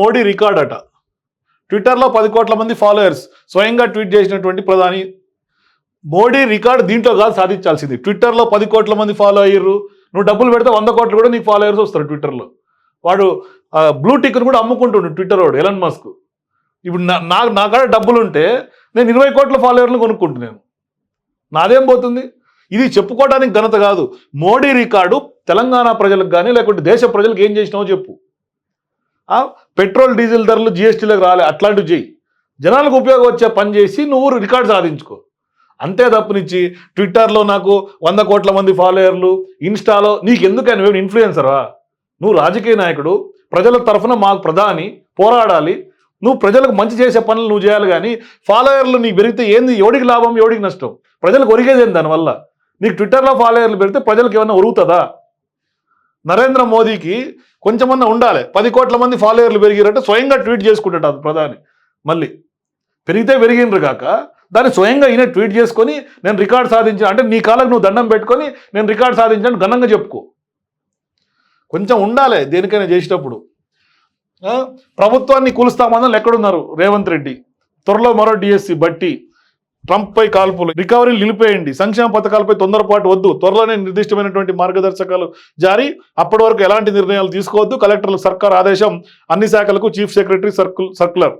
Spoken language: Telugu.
మోడీ రికార్డ్ అట. ట్విట్టర్లో పది కోట్ల మంది ఫాలోయర్స్ స్వయంగా ట్వీట్ చేసినటువంటి ప్రధాని. మోడీ రికార్డు దీంట్లో కాదు సాధించాల్సింది. ట్విట్టర్లో పది కోట్ల మంది ఫాలో అయ్యారు నువ్వు డబ్బులు పెడితే వంద కోట్లు కూడా నీకు ఫాలోయర్స్ వస్తారు ట్విట్టర్లో. వాడు బ్లూ టిక్ను కూడా అమ్ముకుంటుండు ట్విట్టర్ వాడు ఎలన్ మస్క్. ఇప్పుడు నా నా నా కాడ డబ్బులు ఉంటే నేను ఇరవై కోట్ల ఫాలోయర్లు కొనుక్కుంటున్నాను నాదేం పోతుంది? ఇది చెప్పుకోవడానికి ఘనత కాదు. మోడీ రికార్డు తెలంగాణ ప్రజలకు కానీ లేకుంటే దేశ ప్రజలకు ఏం చేసినావో చెప్పు. పెట్రోల్ డీజిల్ ధరలు జిఎస్టీలోకి రాలే. అట్లాంటివి చేయి జనాలకు ఉపయోగం వచ్చే పని చేసి నువ్వు రికార్డు సాధించుకో. అంతే తప్పునిచ్చి ట్విట్టర్లో నాకు వంద కోట్ల మంది ఫాలోయర్లు ఇన్స్టాలో నీకు ఎందుకని నువ్వు ఇన్ఫ్లుయెన్సరా నువ్వు రాజకీయ నాయకుడు ప్రజల తరఫున మాకు ప్రధాని పోరాడాలి. నువ్వు ప్రజలకు మంచి చేసే పనులు నువ్వు చేయాలి కానీ ఫాలోయర్లు నీకు పెరిగితే ఏంది? ఎవడికి లాభం? ఎవడికి నష్టం? ప్రజలకు ఒరిగేదేం దానివల్ల? నీకు ట్విట్టర్లో ఫాలోయర్లు పెరిగితే ప్రజలకు ఏమైనా ఒరుగుతుందా? నరేంద్ర మోదీకి కొంచెమన్నా ఉండాలి. పది కోట్ల మంది ఫాలోయర్లు పెరిగారంటే స్వయంగా ట్వీట్ చేసుకుంటాడు ప్రధాని. మళ్ళీ పెరిగితే పెరిగినరు కాక దాన్ని స్వయంగా ఈయన ట్వీట్ చేసుకొని నేను రికార్డ్ సాధించిన అంటే నీ కాళ్ళకు నువ్వు దండం పెట్టుకొని నేను రికార్డ్ సాధించాను ఘనంగా చెప్పుకో. కొంచెం ఉండాలి దేనికైనా చేసేటప్పుడు. ప్రభుత్వాన్ని కూలుస్తామని ఎక్కడున్నారు? రేవంత్ రెడ్డి. త్వరలో మరో డిఎస్సి బట్టి. ట్రంప్ పై కాల్పులు రికవరీలు నిలిపేయండి. సంక్షేమ పథకాలపై తొందరపాటు వద్దు. త్వరలోనే నిర్దిష్టమైనటువంటి మార్గదర్శకాలు జారీ. అప్పటి వరకు ఎలాంటి నిర్ణయాలు తీసుకోవద్దు. కలెక్టర్ల సర్కార్ ఆదేశం అన్ని శాఖలకు చీఫ్ సెక్రటరీ సర్కుల్ సర్కులర్.